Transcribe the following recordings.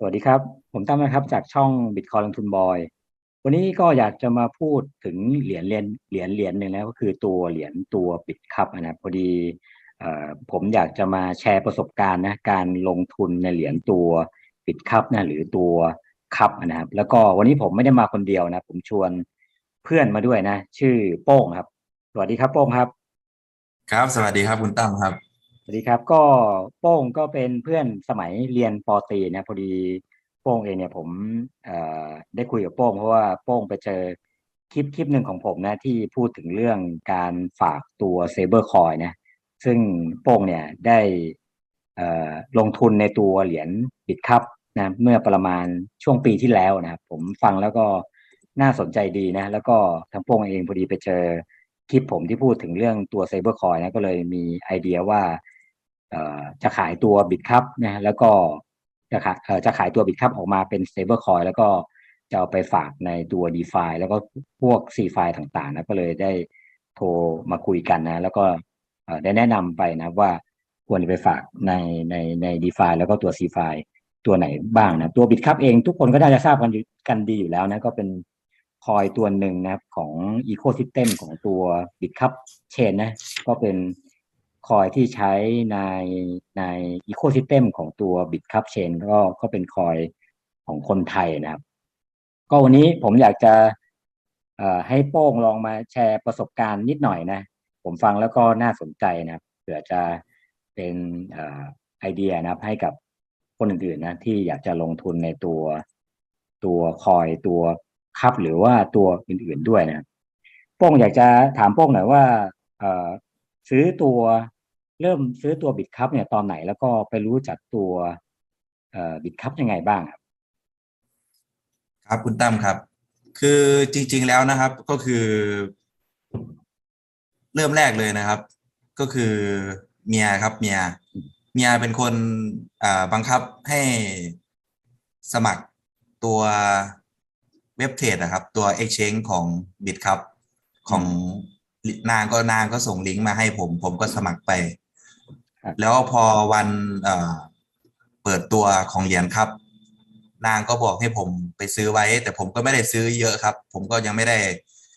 สวัสดีครับ ผมตั้มนะครับจากช่องบิตคอยลงทุนบอย วันนี้ก็อยากจะมาพูดถึงเหรียญเหรียญเหรียญเหรียญหนึ่งนะก็คือตัวเหรียญตัวบิตคัพนะพอดีผมอยากจะมาแชร์ประสบการณ์นะการลงทุนในเหรียญตัวบิตคัพนะหรือตัวคัพนะครับแล้วก็วันนี้ผมไม่ได้มาคนเดียวนะผมชวนเพื่อนมาด้วยนะ ชื่อโป้งครับ สวัสดีครับโป้งครับ ครับ สวัสดีครับคุณตั้มครับ วัสดีครับก็โป้งก็เป็นเพื่อนสมัยเรียนปอตีนะพอดีโป้งเองเนี่ยผมได้คุยกับโป้งเพราะว่าโป้งไปเจอคลิปคลิปหนึ่งของผมนะที่พูดถึงเรื่องการฝากตัวเซเบอร์คอยนะซึ่งโป้งเนี่ยได้ลงทุนในตัวเหรียญบิตคัพนะเมื่อประมาณช่วงปีที่แล้วนะครับผมฟังแล้วก็น่าสนใจดีนะ แล้วก็ทางโป้งเองพอดีไปเจอคลิปผมที่พูดถึงเรื่องตัวเซเบอร์คอยนะก็เลยมีไอเดียว่า จะขายตัวบิตคัพนะแล้วก็จะขายจะขายตัวบิตคัพออกมาเป็น stable coin แล้วก็จะเอาไปฝากในตัว d e f i แล้วก็พวก c f i ต่างๆนะก็เลยได้โทรมาคุยกันนะ แล้วก็ได้แนะนำไปนะว่าควรจะไปฝากในในใน d e f i แล้วก็ตัว c f i ตัวไหนบ้างนะตัวบิตคัพเองทุกคนก็น่าจะทราบกันกันดีอยู่แล้วนะ ก็เป็นคอยตัวหนึ่งนะครับของ Ecosystem ของตัวบิตคัพเชนนะ ก็เป็น คอยที่ใช้ในในอีโค y ิ e เ m ของตัว Bitcup Chain ก็ก็เป็นคอยของคนไทยนะครับ ก็วันนี้ผมอยากจะให้โป้งลองมาแชร์ประสบการณ์นิดหน่อยนะ ผมฟังแล้วก็น่าสนใจนะครับเผื่อจะเป็นอไอเดียนะครับ ให้กับคนอื่นๆนะที่อยากจะลงทุนในตัวตัวคอยตัวคับหรือว่าตัวอื่นๆด้วยนะ โป้งอยากจะถามโป้งหน่อยว่า ซื้อตัวเริ่มซื้อตัวบิตคัพเนี่ยตอนไหนแล้วก็ไปรู้จักตัวบิตคัพยังไงบ้างครับครับคุณตั้มครับ คือจริง ๆแล้วนะครับก็คือ เริ่มแรกเลยนะครับ ก็คือเมียครับเมียเมียเป็นคนบังคับให้สมัครตัวเว็บเทรดนะครับ ตัว Exchange ของ BitCup ของ นางก็นางก็ส่งลิงก์มาให้ผม ผมก็สมัครไปครับแล้วพอวันเอ่อเปิดตัวของเหรียญครับ นางก็บอกให้ผมไปซื้อไว้ แต่ผมก็ไม่ได้ซื้อเยอะครับ ผมก็ยังไม่ได้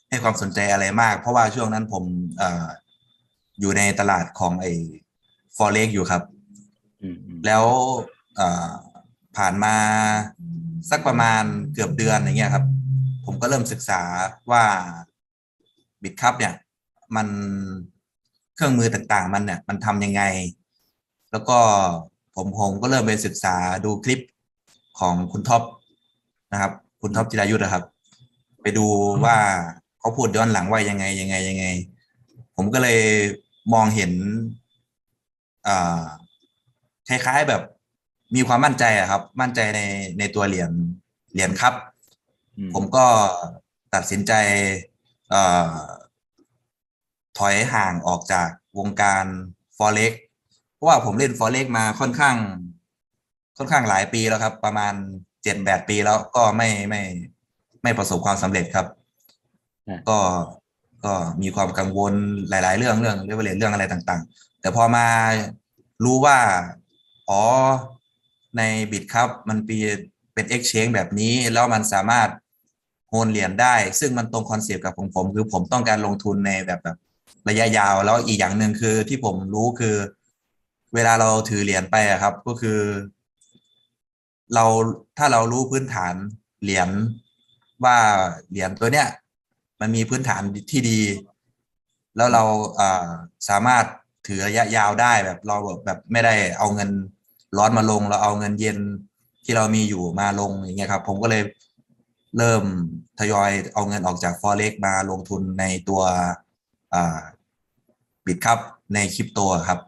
ให้ความสนใจอะไรมาก เพราะว่าช่วงนั้นผมเอ่ออยู่ในตลาดของไอ้ฟอเร็กอยู่ครับอืมอืมแล้วเอ่อผ่านมาสักประมาณเกือบเดือนอย่างเงี้ยครับ ผมก็เริ่มศึกษาว่าบิตคัพเนี่ย มันเครื่องมือต่างๆ มันเนี่ยมันทำยังไง แล้วก็ผมผมก็เริ่มไปศึกษาดูคลิปของคุณท็อปนะครับ คุณท็อปจิรายุทธนะครับ ไปดูว่าเขาพูดย้อนหลังว่ายังไงยังไงยังไง ผมก็เลยมองเห็นอ่าคล้ายๆแบบมีความมั่นใจอะครับ มั่นใจในในตัวเหรียญเหรียญครับอืมผมก็ตัดสินใจเอ่อ ถอยห่างออกจากวงการฟอเร็กเพราะว่าผมเล่นฟอเร็กมาค่อนข้าง ค่อนข้างหลายปีแล้วครับ ประมาณเจ็ดแปดปีแล้วก็ไม่ไม่ไม่ประสบความสำเร็จครับอ่าก็ก็มีความกังวลหลาย ๆ เรื่องเรื่องเรื่องเรื่องอะไรต่างๆ แต่พอมารู้ว่า อ๋อในบิตครับ มันเป็นเป็น exchange แบบนี้ แล้วมันสามารถโฮนเหรียญได้ ซึ่งมันตรงคอนเซปต์กับของผม คือผมต้องการลงทุนในแบบแบบ ระยะยาวแล้วอีกอย่างหนึ่งคือที่ผมรู้คือ เวลาเราถือเหรียญไปอะครับ ก็คือ เราถ้าเรารู้พื้นฐานเหรียญว่าเหรียญตัวเนี้ยมันมีพื้นฐานที่ดี แล้วเราสามารถถือระยะยาวได้แบบเราแบบไม่ได้เอาเงินร้อนมาลง เราเอาเงินเย็นที่เรามีอยู่มาลงอย่างเงี้ยครับ ผมก็เลยเริ่มทยอยเอาเงินออกจาก forex มาลงทุนในตัว บิตครับในคริปโตครับ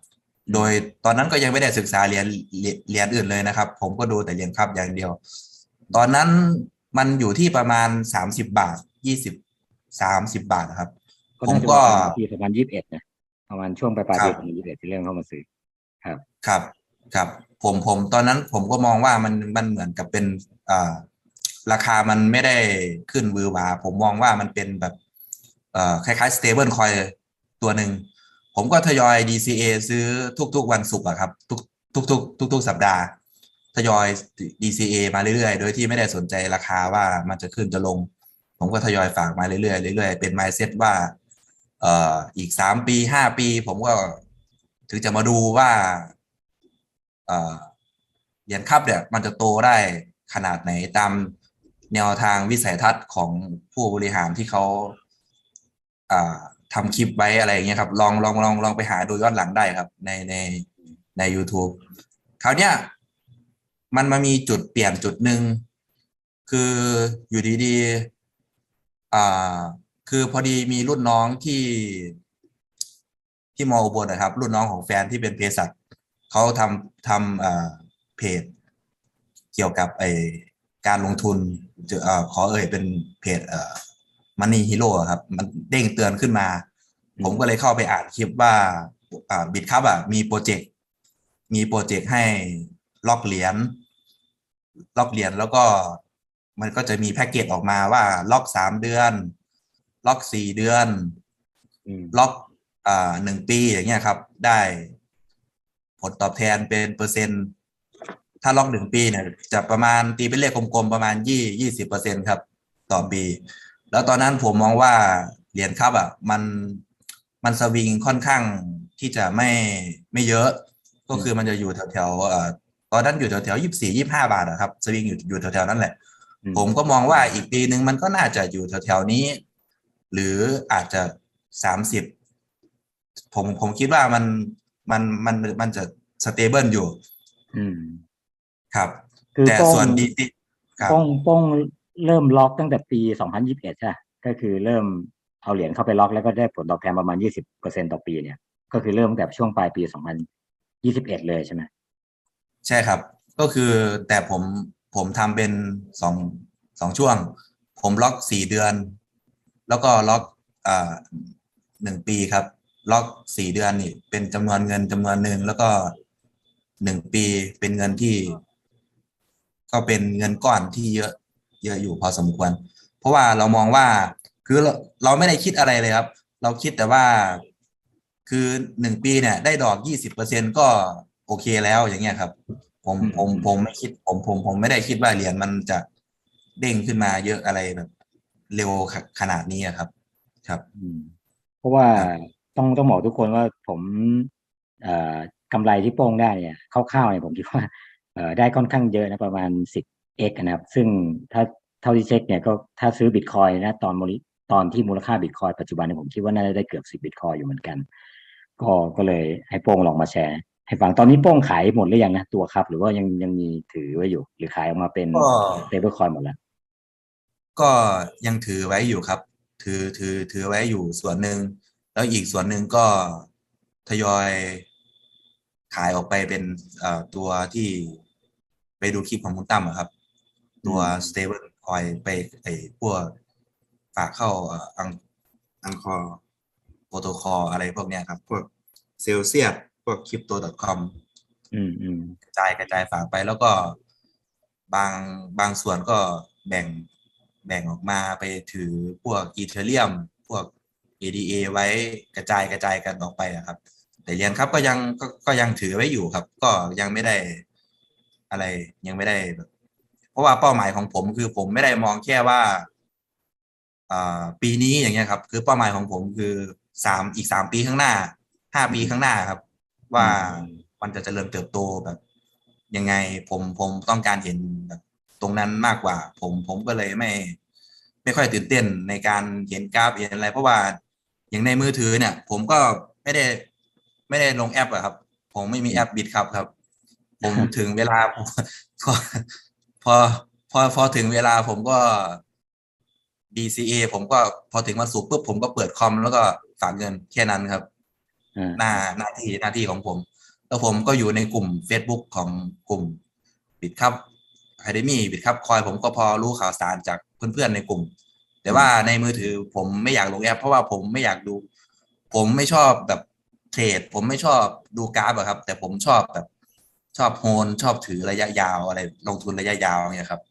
โดยตอนนั้นก็ยังไม่ได้ศึกษาเหรียญเหรียญเหรียญอื่นเลยนะครับ ผมก็ดูแต่เหรียญครับอย่างเดียว ตอนนั้นมันอยู่ที่ประมาณสามสิบบาทยี่สิบสามสิบบาทนะครับก็ผมน่าจะก็ประมาณปีสองพันยี่สิบเอ็ดนะประมาณช่วงปลายปลายครัปีบสองพันยี่สิบเอ็ดที่เริ่มเข้ามาซื้อครับ ครับครับ ผมผมตอนนั้นผมก็มองว่ามันมันเหมือนกับเป็นอ่าราคามันไม่ได้ขึ้นวือหวาผมมองว่ามันเป็นแบบเอ่อ คล้ายๆ stable coin ตัวหนึ่ง ผมก็ทยอย DCA ซื้อทุกๆวันศุกร์อะครับ ทุกทุกๆทุกๆสัปดาห์ ทยอย DCA มาเรื่อยๆ โดยที่ไม่ได้สนใจราคาว่ามันจะขึ้นจะลง ผมก็ทยอยฝากมาเรื่อยๆเรื่อยๆเป็น mindset ว่าเอ่ออีกสามปีห้าปี ผมก็ถึงจะมาดูว่าเอ่อเหรียญคับเนี่ยมันจะโตได้ขนาดไหนตามแนวทางวิสัยทัศน์ของผู้บริหารที่เขา อ่าทำคลิปไว้อะไรอย่างเงี้ยครับ ลองลองลองลองไปหาดูย้อนหลังได้ครับ ในในใน u t u b e คราวเนี้ยมันมามีจุดเปลี่ยนจุดหนึ่งคืออยู่ดีๆอ่าคือพอดีมีรุ่นน้องที่ที่มอุบลนะครับ รุ่นน้องของแฟนที่เป็นเภสัชเขาทำทำอ่าเพจ เกี่ยวกับไอการลงทุนจะอ่อขอเอ่ยเป็นเพจเอ่อ มันนี่ฮีโร่ครับ มันเด้งเตือนขึ้นมาอืมผมก็เลยเข้าไปอ่านคลิปว่าอ่าบิตครับอะมีโปรเจกต์มีโปรเจกต์ให้ล็อกเหรียญล็อกเหรียญแล้วก็มันก็จะมีแพ็กเกจออกมาว่า ล็อกสามเดือน ล็อกสี่เดือนอืมล็อกอ่าหนึ่งปีอย่างเงี้ยครับ ได้ผลตอบแทนเป็นเปอร์เซ็นต์ ถ้าล็อกหนึ่งปีเนี่ย จะประมาณตีเป็นเลขกลมๆ ประมาณยี่ยี่สิบเปอร์เซ็นครับ ต่อปี แล้วตอนนั้นผมมองว่าเหรียญครับอะมันมันสวิงค่อนข้างที่จะไม่ไม่เยอะ ก็คือมันจะอยู่แถวๆเอ่อตอนนั้นอยู่แถวๆยี่สี่ยี่ห้าบาทอะครับสวิงอยู่อยู่แถวๆนั้นแหละอืมผมก็มองว่าอีกปีหนึ่งมันก็น่าจะอยู่แถวๆนี้ หรืออาจจะสามสิบผมผมคิดว่ามันมันมันมันจะสเตเบิลอยู่ อืม ครับคือแต่โป้งส่วนดีซีครับโป้งโป้ง เริ่มล็อกตั้งแต่ปี 2021 ใช่ก็คือเริ่มเอาเหรียญเข้าไปล็อกแล้วก็ได้ผลตอบแทนประมาณ 20%ต่อปีเนี่ย ก็คือเริ่มตั้งแต่ช่วงปลายปี 2021 เลยใช่ไหมใช่ครับ ก็คือแต่ผมผมทำเป็นสองสองช่วง ผมล็อกสี่เดือน แล้วก็ล็อกอ่าหนึ่งปีครับ ล็อกสี่เดือนนี่เป็นจำนวนเงินจำนวนหนึ่งแล้วก็หนึ่งปีเป็นเงินที่ ก็เป็นเงินก้อนที่เยอะ เยอะอยู่พอสมควร เพราะว่าเรามองว่าคือเราเราไม่ได้คิดอะไรเลยครับ เราคิดแต่ว่า คือหนึ่งปีเนี่ย ได้ดอกยี่สิบเปอร์เซ็นก็โอเคแล้วอย่างเงี้ยครับ ผมผมผมไม่คิด ผมผมผมไม่ได้คิดว่าเหรียญมันจะเด้งขึ้นมาเยอะอะไรแบบ เร็วขขนาดนี้อะครับ ครับอืมเพราะว่าครับต้องต้องบอกทุกคนว่าผมเอ่อกำไรที่โป้งได้เนี่ยคร่าวๆเนี่ยผมคิดว่าเอ่อได้ค่อนข้างเยอะนะประมาณ 10x นะครับ ซึ่งถ้าเท่าที่เช็คเนี่ยก็ถ้าซื้อบิตคอยนะตอนมูลตอนที่มูลค่าบิตคอยปัจจุบันเนี่ยผมคิดว่าน่าจะได้เกือบ10บิตคอยอยู่เหมือนกัน ก็ก็เลยให้โป้งลองมาแชร์ ให้ฟังตอนนี้โป้งขายหมดหรือยังนะตัวครับ หรือว่ายังยังมีถือไว้อยู่ หรือขายออกมาเป็นก็เตเบิลคอยหมดแล้ว ก็ยังถือไว้อยู่ครับ ถือถือถือไว้อยู่ส่วนหนึ่งแล้วอีกส่วนหนึ่งก็ทยอยขายออกไปเป็นเอ่อตัวที่ไปดูคลิปของคุณตั้มอะครับ ตัวอืม stable coin ไปไอ้พวกฝากเข้าเอ่ออังอังคอโปรโตคอลอะไรพวกเนี้ยครับ พวกเซลเซียสพวกคริปโต .com อืมอืมกระจายกระจายฝากไปแล้วก็บางบางส่วนก็แบ่งแบ่งออกมาไปถือพวกอีเทเรียม พวก ADA ไว้กระจายกระจายกันออกไปอะครับ แต่เหรียญครับก็ยังก็ก็ยังถือไว้อยู่ครับ ก็ยังไม่ได้อะไรยังไม่ได้แบบ เพราะว่าเป้าหมายของผมคือผมไม่ได้มองแค่ว่าอ่าปีนี้อย่างเงี้ยครับ คือเป้าหมายของผมคือสามอีกสามปีข้างหน้าห้าปีข้างหน้าครับ ว่ามันจะเจริญเติบโตแบบยังไงผมผมต้องการเห็นแบบตรงนั้นมากกว่า ผมผมก็เลยไม่ ไม่ค่อยตื่นเต้นในการเห็นกราฟเห็นอะไร เพราะว่าอย่างในมือถือเนี่ย ผมก็ไม่ได้ ไม่ได้ลงแอปอะครับ ผมไม่มีแอปบิดครับครับ ผมถึงเวลาผม พอพอพอพอถึงเวลาผมก็ DCA ผมก็พอถึงวันศุกร์ปุ๊บผมก็เปิดคอมแล้วก็ฝากเงินแค่นั้นครับอ่าหน้าหน้าที่หน้าที่ของผม แล้วผมก็อยู่ในกลุ่ม Facebook ของกลุ่มบิดครับไฮเดมี่บิดครับคอยผมก็พอรู้ข่าวสารจากเพื่อนๆในกลุ่ม แต่ว่าในมือถือผมไม่อยากลงแอป เพราะว่าผมไม่อยากดู ผมไม่ชอบแบบเทรดผมไม่ชอบดูกราฟอะครับ แต่ผมชอบแบบ ชอบโฮนชอบถือระยะยาวอะไร ลงทุนระยะยาวเนี่ยครับ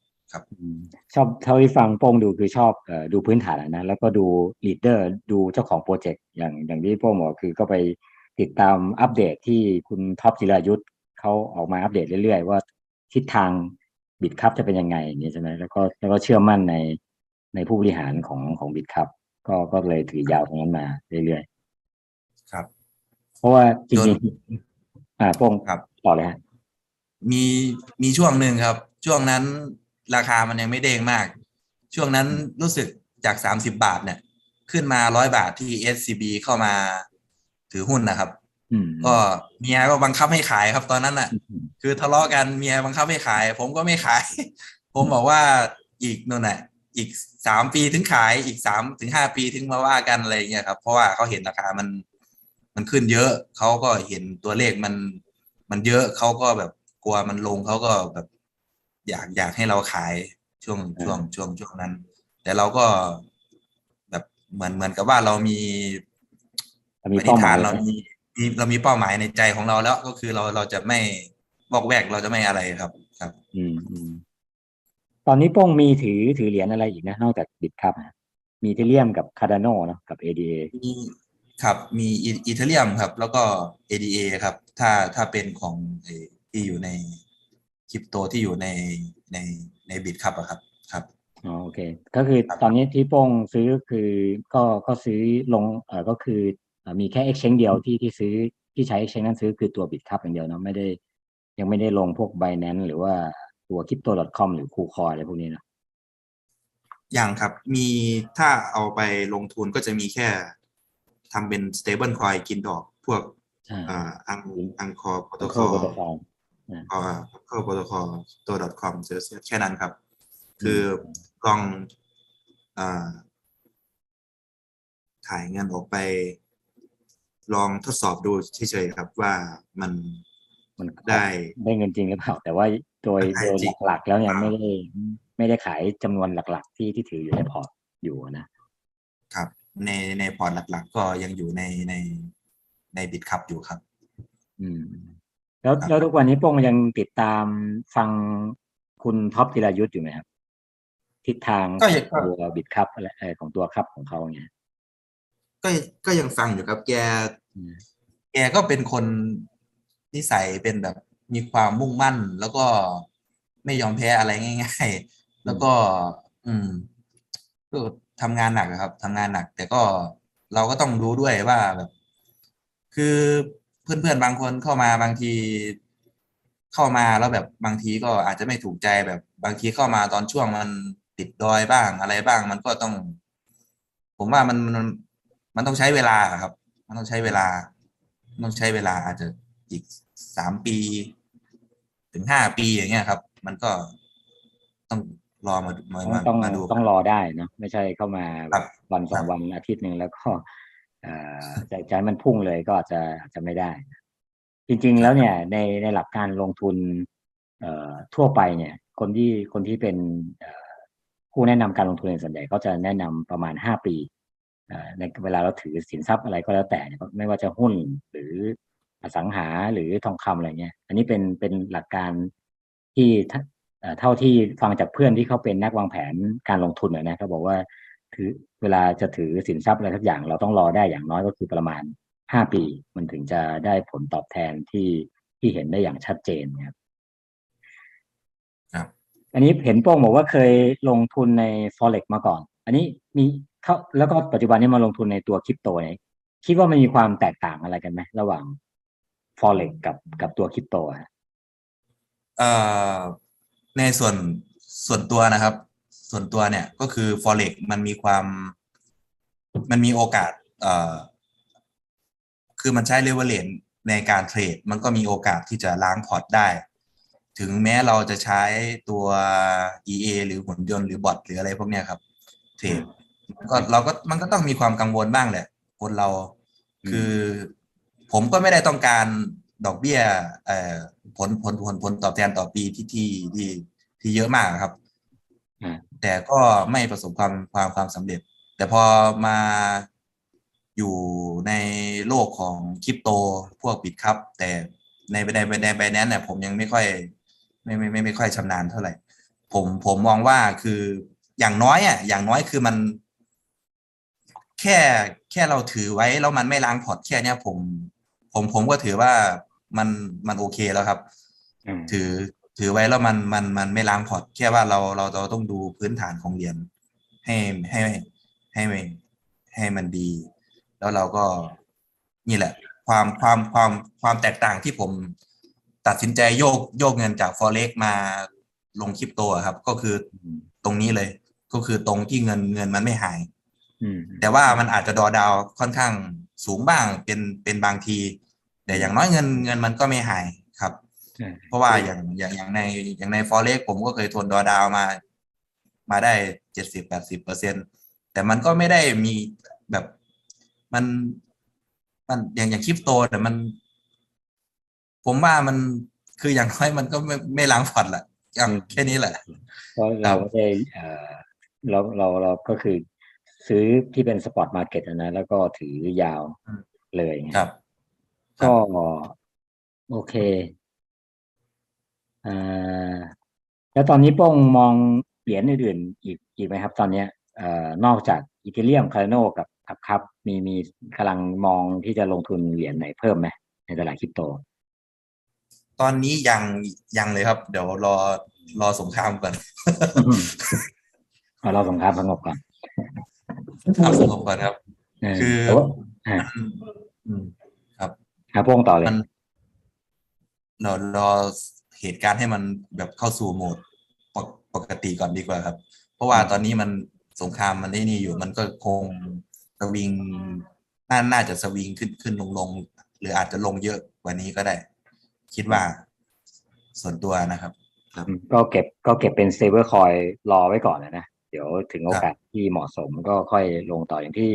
อืมชอบเท่าที่ฟังโป้งดูคือชอบเอ่อดูพื้นฐานอะนะแล้วก็ดูลีดเดอร์ดูเจ้าของโปรเจกต์อย่างอย่างที่โป้งบอกคือก็ไปติดตามอัปเดตที่คุณท็อปจิรายุทธเขาออกมาอัปเดตเรื่อยๆ ว่าทิศทางบิตคัพจะเป็นยังไงอย่างนี้ใช่ไหมแล้วก็แล้วก็เชื่อมั่นในในผู้บริหารของของบิตคัพก็ก็เลยถือยาวตรงนั้นมาเรื่อยครับๆเพราะว่าจจนริงๆอ่าโป้งครับต่อเลยฮะ มีมีช่วงหนึ่งครับ ช่วงนั้นราคามันยังไม่เด้งมาก ช่วงนั้นรู้สึกจากสามสิบาทเนี่ย ขึ้นมาร้อยบาทที่ SCB เข้ามาถือหุ้นนะครับอืมก็เมียก็บังคับให้ขายครับตอนนั้นน่ะอืมคือทะเลาะกันเมียบังคับให้ขาย ผมก็ไม่ขาย ผมบอกว่าอีกนู่นน่ะ อีกสามปีถึงขายอีกสามถึงห้าปีถึงมาว่ากันอะไรอย่างเงี้ยครับ เพราะว่าเขาเห็นราคามันมันขึ้นเยอะเขาก็เห็นตัวเลขมันมันเยอะเขาก็แบบ กลัวมันลงเขาก็แบบ อยากอยากให้เราขายช่วงช่วงช่วงช่วงนั้น แต่เราก็แบบเหมือนเหมือนกับว่าเรามีมีปณิเป้าหมายธานเรามีมีเรามีเป้าหมายในใจของเราแล้วก็คือเราเราจะไม่บอกแวกเราจะไม่อะไรครับ ครับ อืมอืมตอนนี้โป้งมีถือถือเหรียญอะไรอีกนะ นอกจากบิตคัพมีเทเรียมกับคาร์ดานเนาะกับ ADA มีครับ มีอีเทเรียมครับ แล้วก็ ADA ครับ ถ้าถ้าเป็นของไอ้ ที่อยู่ในคริปโตที่อยู่ในในในบิตครับอะครับครับอ๋อโอเค ก็คือครับตอนนี้ที่โป้งซื้อคือก็ก็ซื้อลงเออก็คือเอ่อมีแค่ exchange เดียวที่ที่ซื้อที่ใช้ exchange นั้นซื้อคือตัว Bitcup อย่างเดียวเนาะไม่ได้ ยังไม่ได้ลงพวก Binance หรือว่าตัว crypto.com หรือ KuCoin อะไรพวกนี้เนาะอย่างครับมีถ้าเอาไปลงทุนก็จะมีแค่ทำเป็น stable coin กินดอกพวกอ่าอ่าอังอังคอร์โปรโตค Coin อล Protocol อ่าเข้าโปรโตคอลตัว .com เซิร์ชแค่นั้นครับ คือลองอ่าถ่ายเงินออกไป ลองทดสอบดูเฉยๆครับว่ามันมันได้ได้เงินจริงหรือเปล่า แต่ว่าโดยได้โดยจริงหลักๆแล้วเนี่ยอ่าไม่ได้ไม่ได้ขายจำนวนหลัก ๆ ที่ที่ถืออยู่ในพอร์ตอยู่นะครับ ในในพอร์ตหลัก ๆ ก็ยังอยู่ในในในบิตคัพอยู่ครับ อืม แล้วครับแล้วทุกวันนี้โป้งยังติดตามฟังคุณท็อปจิรายุทธอยู่ไหมครับทิศทางก็ยังของตัวบิตคัพอะไรเออของตัวคัพของเขาเนี่ยก็ก็ยังฟังอยู่ครับ แกอืมแกก็เป็นคนนิสัยเป็นแบบมีความมุ่งมั่น แล้วก็ไม่ยอมแพ้อะไรง่าย ๆ แล้วก็ อืมก็ทำงานหนักอะครับทำงานหนัก แต่ก็เราก็ต้องรู้ด้วยว่าแบบ คือ เพื่อนๆบางคนเข้ามาบางทีเข้ามาแล้วแบบบางทีก็อาจจะไม่ถูกใจแบบบางทีเข้ามาตอนช่วงมันติดดอยบ้างอะไรบ้าง มันก็ต้อง ผมว่ามันมันมันต้องใช้เวลาครับ มันต้องใช้เวลา ต้องใช้เวลาอาจจะอีกสามปี ถึงห้าปีอย่างเงี้ยครับ มันก็ต้องรอมาดูมาต้องมาต้องมาดูต้องรอได้เนอะไม่ใช่เข้ามาครับวันสองครับวันอาทิตย์หนึ่งแล้วก็ ใจใจมันพุ่งเลยก็อาจจะอาจจะไม่ได้ จริง ๆ แล้วเนี่ยในในหลักการลงทุนทั่วไปเนี่ย คนที่คนที่เป็นผู้แนะนำการลงทุนส่วนใหญ่ก็จะแนะนำประมาณห้าปีในเวลาเราถือสินทรัพย์อะไรก็แล้วแต่ไม่ว่าจะหุ้นหรืออสังหาหรือทองคำอะไรเงี้ย อันนี้เป็นเป็นหลักการที่เท่าที่ฟังจากเพื่อนที่เขาเป็นนักวางแผนการลงทุนนะเขาบอกว่า ถือเวลาจะถือสินทรัพย์อะไรทักอย่าง เราต้องรอได้อย่างน้อยก็คือประมาณห้าปี มันถึงจะได้ผลตอบแทนที่ที่เห็นได้อย่างชัดเจนนะครับครับ อันนี้เห็นโป้งบอกว่าเคยลงทุนใน forex มาก่อน อันนี้มีเขาแล้วก็ปัจจุบันนี้มาลงทุนในตัวคริปโตเนี่ยคิดว่ามันมีความแตกต่างอะไรกันไหมระหว่าง forex กับกับตัวคริปโตอะเอ่อในส่วนส่วนตัวนะครับ ส่วนตัวเนี่ยก็คือ forex มันมีความมันมีโอกาสเอ่อคือมันใช้ leverage ในการเทรด มันก็มีโอกาสที่จะล้างพอร์ตได้ ถึงแม้เราจะใช้ตัว EA หรือหุ่นยนต์หรือบอทหรืออะไรพวกเนี้ยครับ เทรดก็เราก็มันก็ต้องมีความกังวลบ้างแหละคนเราคือ ผมก็ไม่ได้ต้องการดอกเบี้ยเอ่อผลผลผลผลตอบแทนต่อปีที่ที่ที่ที่เยอะมากครับ แต่ก็ไม่ประสบความความความสำเร็จ แต่พอมาอยู่ในโลกของคริปโตพวกบิตครับ แต่ในในในในนั้นเนี่ยผมยังไม่ค่อยไม่ไม่ไม่ไม่ค่อยชำนาญเท่าไหร่ ผมผมมองว่าคืออย่างน้อยอะอย่างน้อยคือมัน แค่แค่เราถือไว้แล้วมันไม่ล้างพอร์ตแค่เนี้ยผม ผมผมก็ถือว่ามันมันโอเคแล้วครับอืมถือ ถือไว้แล้วมันมันมันไม่ล้างพอร์ตแค่ว่าเราเราเราต้องดูพื้นฐานของเหรียญให้ให้ให้ให้ให้มันดี แล้วเราก็นี่แหละ ความความความความแตกต่างที่ผมตัดสินใจโยกโยกเงินจาก forex มาลงคริปโตอะครับ ก็คืออืมตรงนี้เลย ก็คือตรงที่เงินเงินมันไม่หายอืมแต่ว่ามันอาจจะดอดาวค่อนข้างสูงบ้างเป็นเป็นบางที แต่อย่างน้อยเงินเงินมันก็ไม่หายครับใช่ เพราะว่าอย่างอย่างอย่างในอย่างในฟอเร็กผมก็เคยทนดอดาวมา มาได้เจ็ดสิบแปดสิบเปอร์เซ็นแต่มันก็ไม่ได้มีแบบมันมันอย่างอย่างคริปโตแต่มัน ผมว่ามันคืออย่างน้อยมันก็ไม่ไม่ล้างพอร์ตแหละอย่างแค่นี้แหละเพราะเราไม่ได้เอ่อเราเราเราก็คือซื้อที่เป็นสปอร์ตมาร์เก็ตนะ แล้วก็ถือยาวอืมเลยไงครับ ก็โอเคอ่า แล้วตอนนี้โป้งมองเหรียญอื่นๆอีกอีกไหมครับ ตอนเนี้ยเอ่อนอกจากอีเทเรียมคาร์โนกับกับครับมีมีกำลังมองที่จะลงทุนเหรียญไหนเพิ่มไหมในตลาดคริปโต ตอนนี้ยังยังเลยครับ เดี๋ยวรอรอสงครามก่อนเอาเราสงครามสงบก่อนทำสงบก่อนครับเออคือแต่ว่าอ่าอืมอืมครับครับโป้งต่อเลยมันเรารอ เหตุการณ์ให้มันแบบเข้าสู่โหมดปกปกติก่อนดีกว่าครับ เพราะว่าตอนนี้มันสงครามมันได้นี่อยู่มันก็คงสวิงน่าน่าจะสวิงขึ้นขึ้นลงลงหรืออาจจะลงเยอะกว่านี้ก็ได้ คิดว่าส่วนตัวนะครับอืมก็เก็บก็เก็บเป็น stable coin รอไว้ก่อนนะนะ เดี๋ยวถึงโอกาสที่เหมาะสมก็ค่อยลงต่ออย่างที่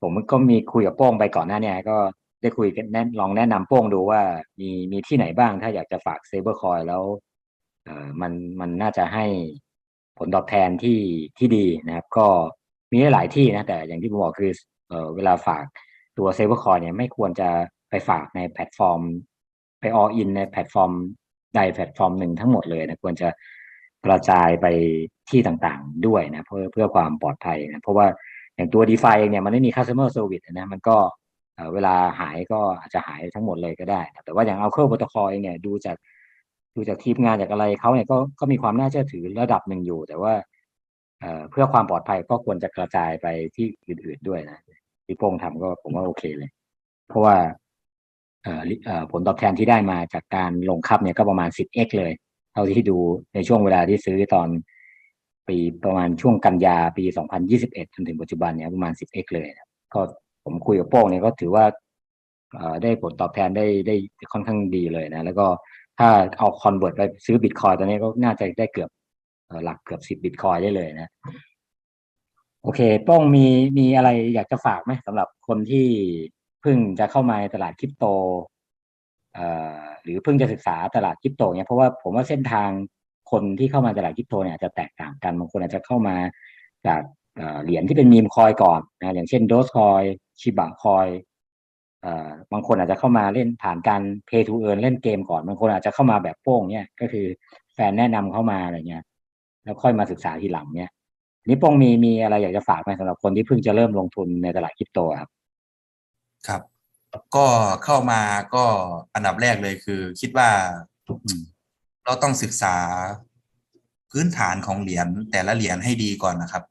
ผมก็มีคุยกับโป้งไปก่อนหน้าเนี่ยก็ ได้คุยกันแนะลองแนะนำโป้งดูว่ามีมีที่ไหนบ้าง ถ้าอยากจะฝาก stable coin แล้วอ่อมันมันน่าจะให้ผลตอบแทนที่ที่ดีนะครับ ก็มีหลายที่นะแต่อย่างที่ผมบอกคือเออเวลาฝากตัว stable coin เนี่ยไม่ควรจะไปฝากในแพลตฟอร์ม ไป all in ในแพลตฟอร์มใดแพลตฟอร์มหนึ่งทั้งหมดเลยนะควรจะกระจายไปที่ต่างๆด้วยนะเพื่อเพื่อความปลอดภัยนะเพราะว่าอย่างตัว d e f i เองเนี่ยมันไม่มี customer service นะมันก็ เวลาหายก็อาจจะหายทั้งหมดเลยก็ได้ แต่ว่าอย่างเอาเครื่องโปรโตคอลเองเนี่ยดูจากดูจากทีมงานจากอะไรเขาเนี่ยก็ก็มีความน่าเชื่อถือระดับหนึ่งอยู่ แต่ว่าเอเพื่อความปลอดภัยก็ควรจะกระจายไปที่อื่นๆด้วยนะที่โป้งทำก็ผมว่าโอเคเลย เพราะว่าเอเอผลตอบแทนที่ได้มาจากการลงคับเนี่ยก็ประมาณ 10x เลย เท่าที่ดูในช่วงเวลาที่ซื้อตอนปีประมาณช่วงกันยาปี 2021 จนถึงปัจจุบันเนี่ยประมาณ 10x เลยนะก็ ผมคุยกับโป้งเนี่ยก็ถือว่าได้ผลตอบแทนได้ได้ค่อนข้างดีเลยนะ แล้วก็ถ้าเอาคอนเวิร์ตไปซื้อบิตคอยตอนนี้ก็น่าจะได้เกือบหลักเกือบ10บิตคอยได้เลยนะ โอเคโป้งมีมีอะไรอยากจะฝากไหมสำหรับคนที่เพิ่งจะเข้ามาในตลาดคริปโตหรือเพิ่งจะศึกษาตลาดคริปโตเนี่ยเพราะว่าผมว่าเส้นทางคนที่เข้ามาตลาดคริปโตเนี่ยจะแตกต่างกันบางคนอาจจะเข้ามาจากเหรียญที่เป็นมีมคอยก่อนนะอย่างเช่นโดสคอย ชิบะคอยเอ่อบางคนอาจจะเข้ามาเล่นผ่านการ pay to earn เล่นเกมก่อน บางคนอาจจะเข้ามาแบบโป้งเนี่ยก็คือแฟนแนะนำเข้ามาอะไรเงี้ย แล้วค่อยมาศึกษาทีหลังเนี่ยนี่โป้งมีมีอะไรอยากจะฝากไหมสำหรับคนที่เพิ่งจะเริ่มลงทุนในตลาดคริปโตครับ ครับ ก็เข้ามาก็อันดับแรกเลยคือ คิดว่าอืมเราต้องศึกษาพื้นฐานของเหรียญแต่ละเหรียญให้ดีก่อนนะครับ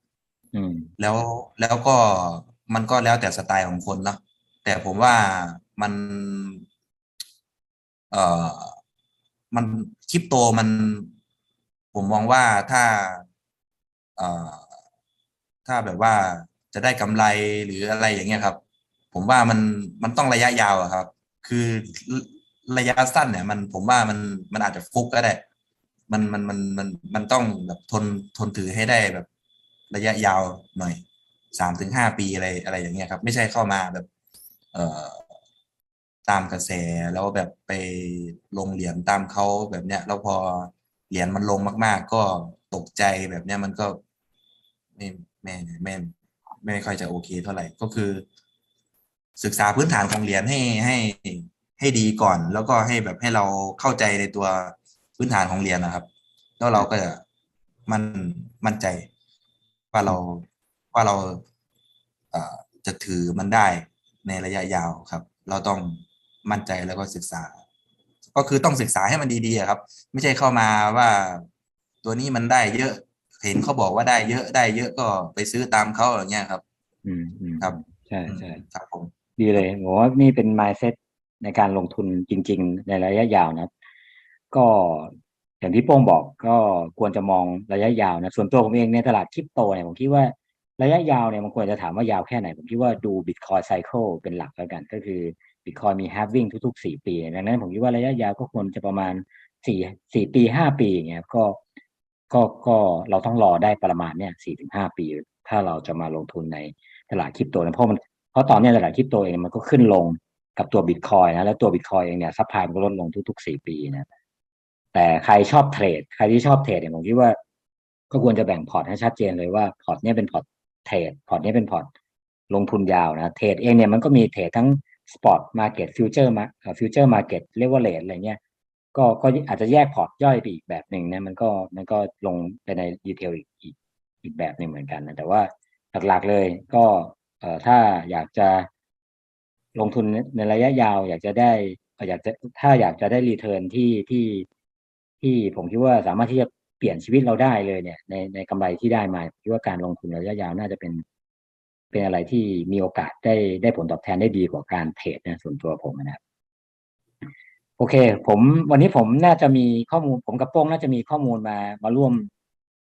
อืมแล้วแล้วก็ มันก็แล้วแต่สไตล์ของคนเนาะแต่ผมว่ามัน เอ่อ มันคริปโตมัน ผมมองว่าถ้า เอ่อ ถ้าแบบว่าจะได้กำไรหรืออะไรอย่างเงี้ยครับ ผมว่ามันมันต้องระยะยาวอะครับ คือระยะสั้นเนี่ย มันผมว่ามันมันอาจจะฟุกก็ได้ มันมันมันมันมันต้องแบบทนทนถือให้ได้แบบระยะยาวหน่อย สามถึงห้าปีอะไรอะไรอย่างเงี้ยครับ ไม่ใช่เข้ามาแบบ เอ่อตามกระแสแล้วแบบไปลงเหรียญตามเขาแบบเนี้ยแล้วพอเหรียญมันลงมาก ๆ ก็ตกใจแบบเนี้ยมันก็ไม่ไม่ไม่ไม่ค่อยจะโอเคเท่าไหร่ก็คือ ศึกษาพื้นฐานของเหรียญให้ให้ให้ดีก่อน แล้วก็ให้แบบให้เราเข้าใจในตัวพื้นฐานของเหรียญนะครับ แล้วเราก็จะมันมั่นใจว่าเรา ว่าเราเอ่อจะถือมันได้ในระยะยาวครับ เราต้องมั่นใจแล้วก็ศึกษา ก็คือต้องศึกษาให้มันดีๆอะครับ ไม่ใช่เข้ามาว่าตัวนี้มันได้เยอะเห็นเขาบอกว่าได้เยอะได้เยอะก็ไปซื้อตามเขาอย่างเงี้ยครับอืมอืมครับ ใช่ใช่ครับผมดีเลยผมว่านี่เป็น mindset ในการลงทุนจริง ๆ ในระยะยาวนะ ก็อย่างที่โป้งบอกก็ควรจะมองระยะยาวนะ ส่วนตัวผมเองในตลาดคริปโตเนี่ยผมคิดว่า ระยะยาวเนี่ยมันควรจะถามว่ายาวแค่ไหน ผมคิดว่าดู Bitcoin Cycle เป็นหลักแล้วกัน ก็คือ Bitcoin มี halving ทุกๆสี่ปี ดังนั้นผมคิดว่าระยะยาวก็ควรจะประมาณสี่สี่ปีห้าปีอย่างเงี้ยก็ก็ก็เราต้องรอได้ประมาณเนี่ยสี่ถึงห้าปี ถ้าเราจะมาลงทุนในตลาดคริปโตนะเพราะมันเพราะตอนนี้ตลาดคริปโตเองมันก็ขึ้นลงกับตัวบิตคอยนะแล้วตัวบิตคอยเองเนี่ยซัพพลายมันก็ลดลงทุกๆสี่ปีนะแต่ใครชอบเทรด ใครที่ชอบเทรดเนี่ยผมคิดว่า ก็ควรจะแบ่งพอร์ตให้ชัดเจนเลยว่าพอร์ตเนี้ยเป็นพอร์ต เทรดพอร์ตเนี้ยเป็นพอร์ตลงทุนยาวนะเทรดเองเนี่ยมันก็มีเทรดทั้งสปอตมาเก็ตฟิวเจอร์มาฟิวเจอร์มาเก็ตเรียกว่าเลทอะไรเงี้ยก็ก็อาจจะแยกพอร์ตย่อยไปอีกแบบหนึ่งนะมันก็มันก็ลงไปในดีเทลอีกอีกอีกแบบหนึ่งเหมือนกันนะแต่ว่าหลักๆเลยก็เอ่อถ้าอยากจะลงทุนในระยะยาว อยากจะได้อยากจะถ้าอยากจะได้รีเทิร์นที่ที่ที่ผมคิดว่าสามารถที่จะ ปลี่ยนชีวิตเราได้เลยเนี่ย ในในกำไรที่ได้มาผมคิดว่าการลงทุนระยะยาวน่าจะเป็น เป็นอะไรที่มีโอกาสได้ได้ผลตอบแทนได้ดีกว่าการเทรดนะส่วนตัวผมนะครับโอเค ผมวันนี้ผมน่าจะมีข้อมูล ผมกับโป้งน่าจะมีข้อมูลมามาร่วม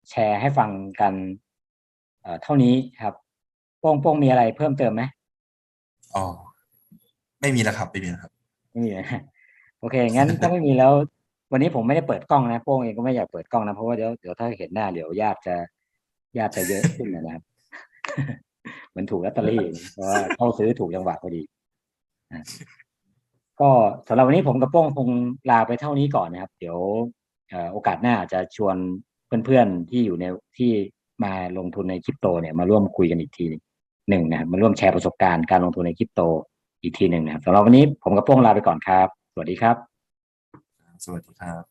แชร์ให้ฟังกันเอ่อเท่านี้ครับ โป้งโป้งมีอะไรเพิ่มเติมไหมอ๋อไม่มีแล้วครับไม่มีแล้วครับไม่มีนะโอเค งั้นถ้าไม่มีแล้ว วันนี้ผมไม่ได้เปิดกล้องนะโป้งเองก็ไม่อยากเปิดกล้องนะเพราะว่าเดี๋ยวเดี๋ยวถ้าเห็นหน้าเดี๋ยวญาติจะญาติจะเยอะขึ้นนะครับเหมือนถูกลอตเตอรี่เพราะว่าเข้าซื้อถูกจังหวะพอดีก็สำหรับวันนี้ผมกับโป้งคงลาไปเท่านี้ก่อนนะครับ เดี๋ยวโอกาสหน้าจะชวนเพื่อนๆที่อยู่ในที่มาลงทุนในคริปโตเนี่ยมาร่วมคุยกันอีกทีหนึ่งนะครับมาร่วมแชร์ประสบการณ์การลงทุนในคริปโตอีกทีหนึ่งนะครับสำหรับวันนี้ผมกับโป้งลาไปก่อนครับ สวัสดีครับ สวัสดีครับ